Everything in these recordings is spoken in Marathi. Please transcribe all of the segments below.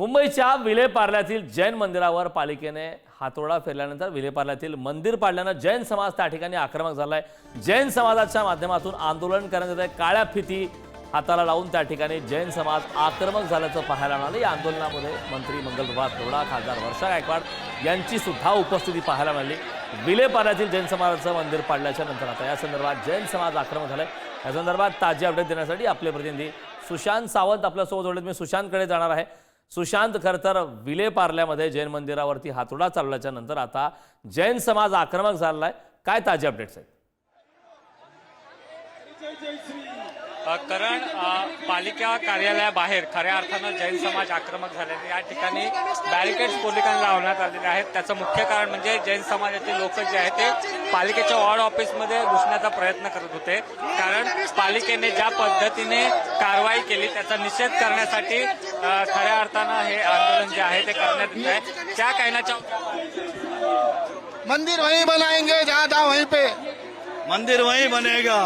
मुंबईच्या विलेपार्ल्यातील जैन मंदिरावर पालिकेने हातोडा फिरल्यानंतर विलेपार्ल्यातील मंदिर पाडल्यानं जैन समाज त्या ठिकाणी आक्रमक झालाय. जैन समाजाच्या माध्यमातून आंदोलन करण्यात येत आहे काळ्या फिती हाताला लावून त्या ठिकाणी जैन समाज आक्रमक झाल्याचं पाहायला मिळालं. या आंदोलनामध्ये मंत्री मंगलप्रभात थोडा खासदार वर्षा गायकवाड यांची सुद्धा उपस्थिती पाहायला मिळाली. विलेपार्ल्यातील जैन समाजाचं मंदिर पाडल्याच्या नंतर आता या संदर्भात जैन समाज आक्रमक झालाय. या संदर्भात ताजी अपडेट देण्यासाठी आपले प्रतिनिधी सुशांत सावंत आपल्यासोबत जोडलेत. मी सुशांतकडे जाणार आहे. सुशांत खरं तर विले पार्ल्यामध्ये जैन मंदिरावरती हातोडा चालल्याच्या नंतर आता जैन समाज आक्रमक झालाय काय ताजे अपडेट्स आहेत? कारण पालिका कार्यालयाबाहेर खऱ्या अर्थानं जैन समाज आक्रमक झाल्याने या ठिकाणी बॅरिकेड्स पोलिसांना लावण्यात आलेले आहेत. त्याचं मुख्य कारण म्हणजे जैन समाजाचे लोक जे आहेत ते पालिकेच्या वॉर्ड ऑफिसमध्ये घुसण्याचा प्रयत्न करत होते. कारण पालिकेने ज्या पद्धतीने कारवाई केली त्याचा निषेध करण्यासाठी खऱ्या अर्थानं हे आंदोलन जे आहे ते करण्यात येत आहे. त्या कायनाच्या मंदिर वहीं बनाएंगे जहाँ था वहीं पे। मंदिर वहीं बनेगा।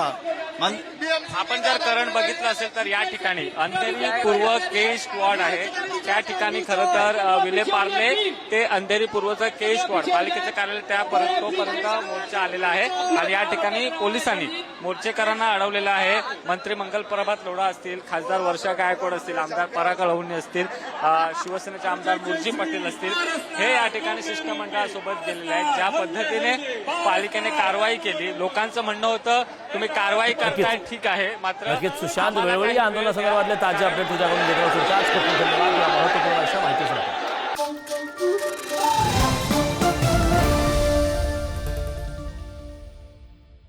आपण जर करण बघितलं असेल तर या ठिकाणी अंधेरी पूर्व के स्क्वॉड आहे. त्या ठिकाणी खरं तर अ, विले पार्ले ते अंधेरी पूर्वचं के स्क्वॉड पालिकेचं कार्यालय त्यापर्यंत तोपर्यंत मोर्चा आलेला आहे. आणि या ठिकाणी पोलिसांनी मोर्चेकरांना अडवलेलं आहे. मंत्री मंगल प्रभात लोढा असतील खासदार वर्षा गायकवाड असतील आमदार पराग अळवणी असतील शिवसेनेचे आमदार मुरजी पटेल असतील हे या ठिकाणी शिष्टमंडळासोबत गेलेले आहेत. ज्या पद्धतीने पालिकेने कारवाई केली लोकांचं म्हणणं होतं तुम्ही कारवाई करताय ठीक आहे मात्र सुशांत वेळोवेळी आंदोलनासंदर्भातले ताजे अपडेट तुझ्याकडून घेत राहतो त्याच खूप धन्यवाद. या महत्त्वपूर्ण अशा माहितीसाठी.